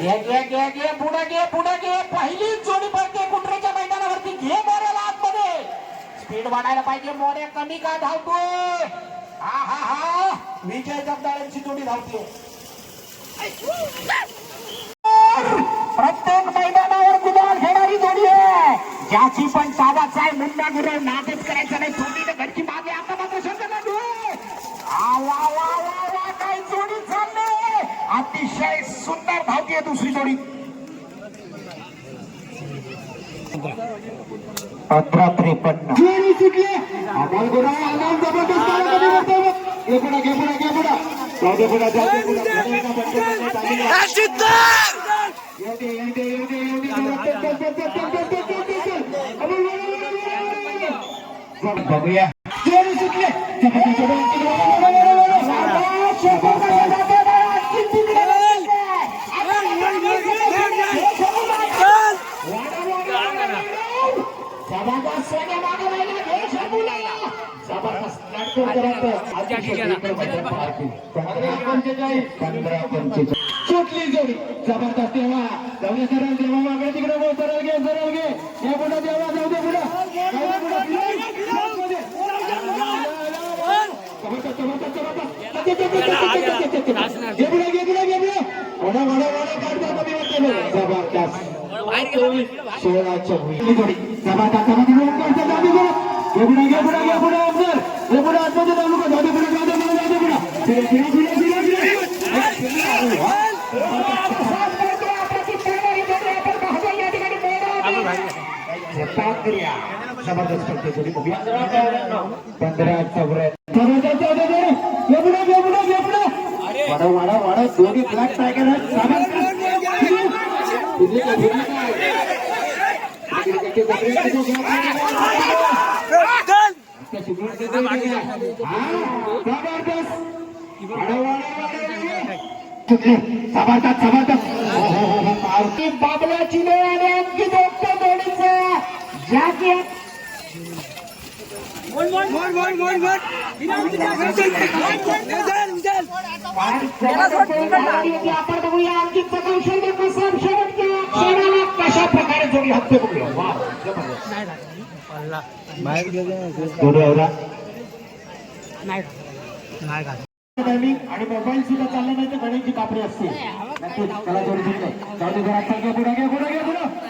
घे घे घे घे पुढे घे पुढे घे. पहिली जोडी पडते कुटरेच्या मैदानावरती. घे मोऱ्याला आतमध्ये. स्पीड वाढायला पाहिजे मोऱ्या कमी का धावतो हा हा हा. विजय जगदाळ्यांची जोडी धावते प्रत्येक मैदानावर गुलाल घेणारी जोडी आहे. ज्याची पण सावाच आहे मुंडा गुरव नादच करायचा नाही. जोडीने घरची मागे आता मात्र शंकर लागू. वा. आहे दुसरी जोडी पंधरा त्रेपन्न जोडी सुटली अमोल गुरा अमोल जबरदस्त बघूया जोडी सुटली जोडी. जबरदस्त देवा जाऊ दे सरळ देवा मागे. तिकडे बोल सरळ घे सरळ घे. हे पुढं देवा जाऊ दे पुढं. जबरदस्त, जबरदस्त, जबरदस्त. घे पुढं, ज़बरदस्त पंद्रह ज़बरदस्त। बाबला चिले अंकित कशा प्रकारे आणि मोबाईल सुद्धा चालला नाही तर गणेशची कापडी असते त्याला जोडी चालू घरात घ्या पुढे घ्या पुढे.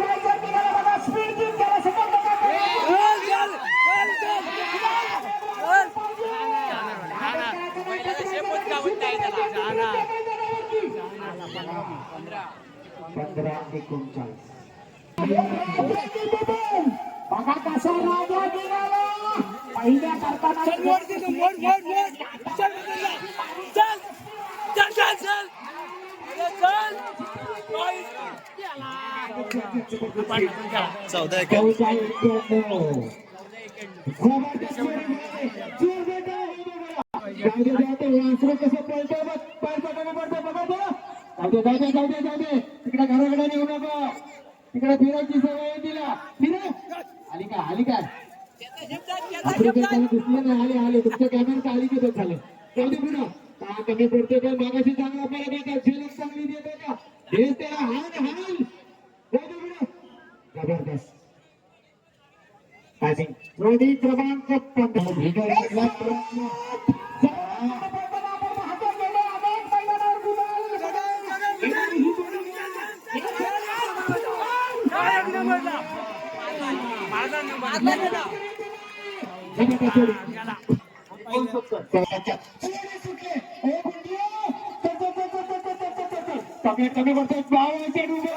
चौदा तिकडे घराकडे येऊ नका तिकडे फिरायची सवय तिला फिरा आली का आली काय दिसलं नाही आले आले तुमच्या कॅमेरा आली की तो खाली कमी पडते काय मागाशी चांगला आपल्याला काय येईल त्याला हान हान जबरदस्त आणि नोंदी क्रमांक पंधरा भिडला जबरदस्त তাকে এখানে বসে প্রায় আছে ডুবে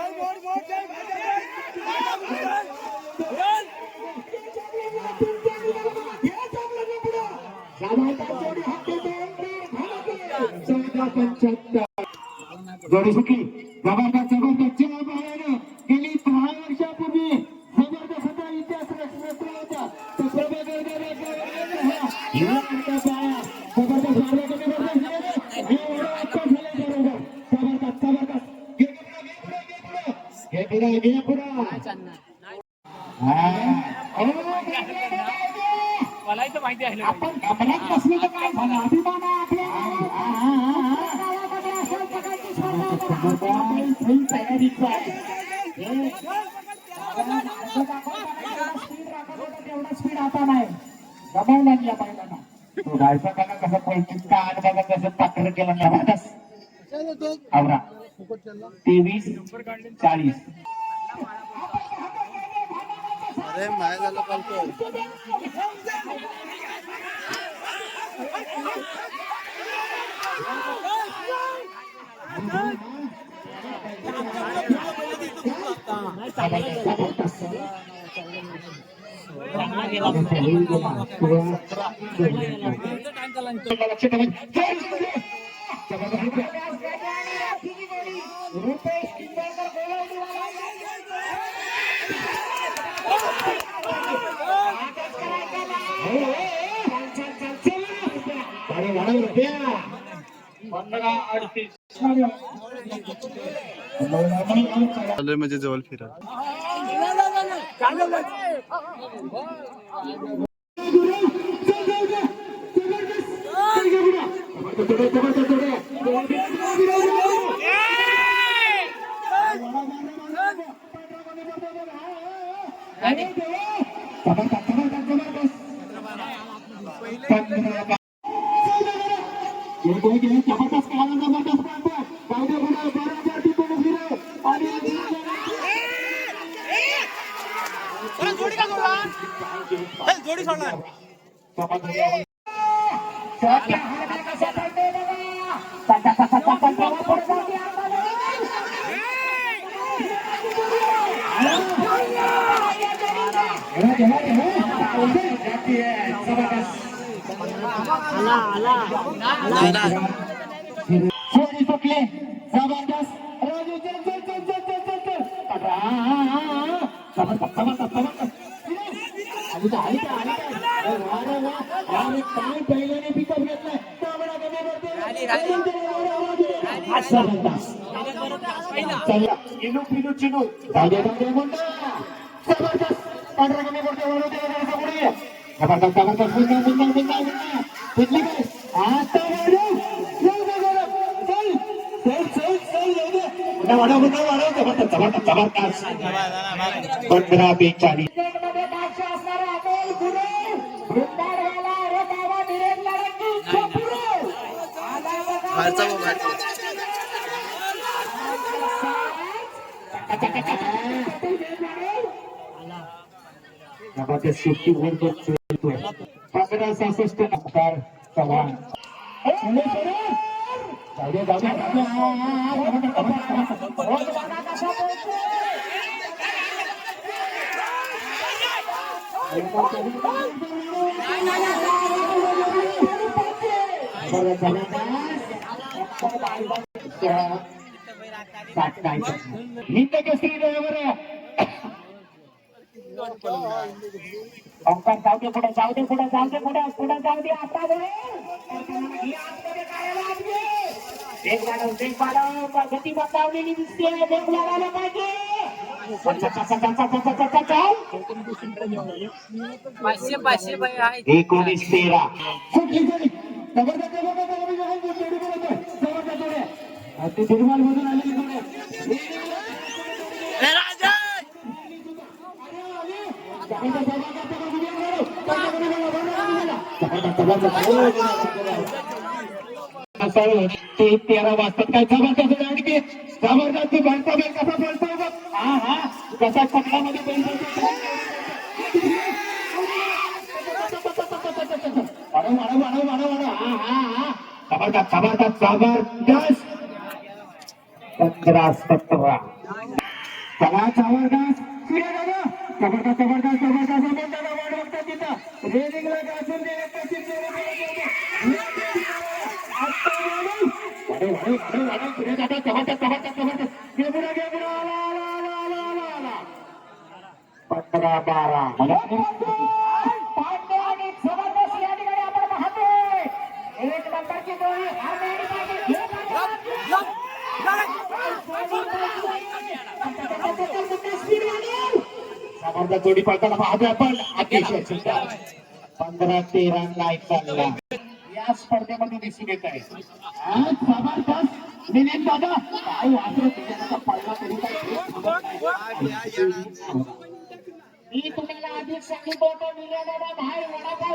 जोडी सुखी जबरदस्त जबरदस्त जय भावाने गेली दहा वर्षापूर्वी जबरदस्त इतिहास रचना होता तो प्रभाकर गमावला या बैलांना तो गायचा कसं पैकीच का आणि बघा कसं पात्र केलं नाही आवरा. तेवीस चाळीस. अरे माय झालं पालतो चांगला म्हणजे जवळ फिरा जबरदस्त खेळायला जबरदस्त सुटले जबरदस्त राजू चल चल चल चल चल चल चल आणि काय पहिल्याने पिकअप घेतलाय? पंधरा बेचाळीस. não vamos, Marta. Acontece o que o mundo Passa a. Vai, vai, vai, vai, vai, vai, vai, Hindkesari Omkar जाऊ दे पुढे जाऊ दे पुढे जाऊ दे पुढे पुढे जाऊ दे आता एक मॅडम देख ते निर्माण ते तेरा वाजता काय जबरदस्त आणखी जबरदस्त बंद कसा बंद हा हा. कसा सगळ्यामध्ये बंद वाढव वाढव वाढव वाढव वाढव हा हा हा. जबरदस्त जबरदस्त जबरदस्त पंधरा सतरा चला जबरदस्त पुढे जागा. जबरदस्त जबरदस्त जबरदस्त जबरदस्त वाढ बघता तिथं. रेलिंगला गाजून वाढव. वाढव, वाढव, वाढव, जबरदस्त जबरदस्त जबरदस्त आला, आला, आला, आला, आला, आला. बारा. नंबरची जोडी पळताना पाहतोय आपण अतिशय सुंदर पंधरा तेरा लाईक चालला या स्पर्धेमध्ये दिसून येत आहे ज़बरदस्त मिलिंद दादा काय वासरू त्याच्यानंतर पडला तरी काय मी तुम्हाला आधीच सांगितलं होतं निघालेला बाहेर वडापाव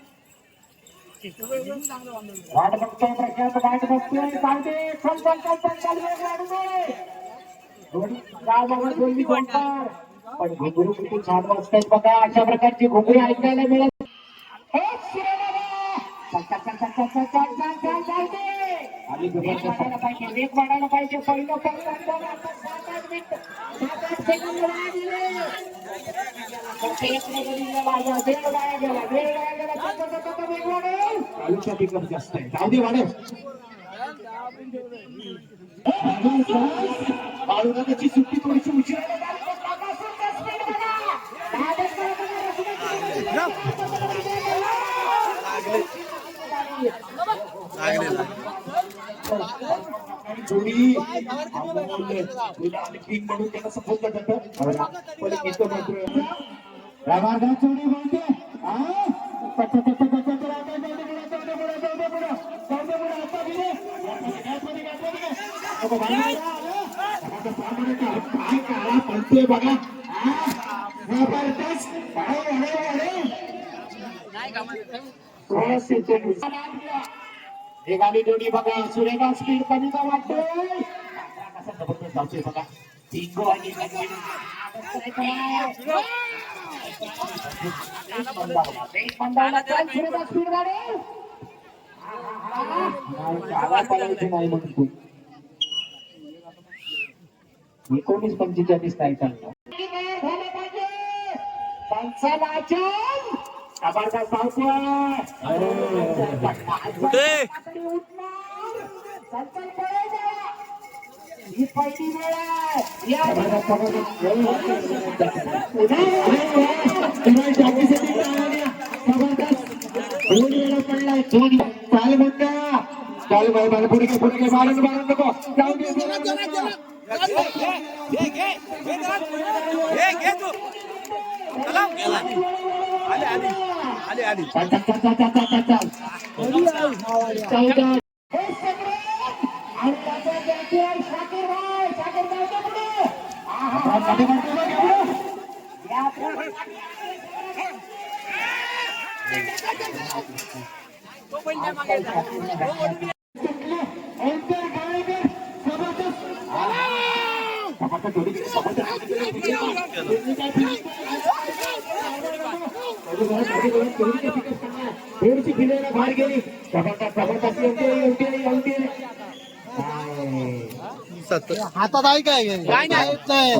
वाट बघतोय प्रशांत वाट बघतोय चालते दोन्ही दोन्ही पण घुंगरू किती छान वाजतायत बघा अशा प्रकारची घुंगरी ऐकायला मिळत हे चल चल चल चल चल चल चल चल वाढायला पाहिजे सुट्टी थोडीशी उशीर काँग्रेस किंग म्हणून त्याला बघा. जबरदस्त. निघाली जोडी बघा. सुरेखा स्पीड कमी का वाटतो धावतोय बघा टिंगो आणि एकोणीस पंचेचाळीस नाही चालणार कुठे ही पहिली वेळ आहे या दोन वेळा पडलाय दोन चाल म्हणता चाल बाय बाय पुढे पुढे घे मारून मारून नको जाऊ दे चौदा बाहेर गेली प्रभात प्रभात काय? हातात आहे काय काय नाही.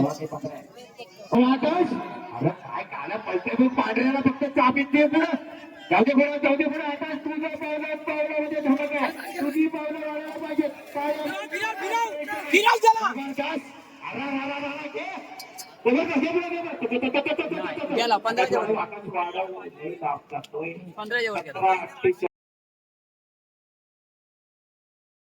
हो, आकाश अरे काय काला पलटे तू पांढऱ्याला फक्त चाबी दे पुढं जाऊ दे पुढं जाऊ दे पुढं आकाश तुझं पावलं पावलं म्हणजे धमक आहे तुझी पावलं वाढायला पाहिजे काय फिरव त्याला जबरदस्त. अरे, अरे, अरे, अरे, घे. पुढं घे, पुढं घे, पुढं घे. गेला, पंधरा जवळ. आकाश वाढव. हे दाब टाकतोय. पंधरा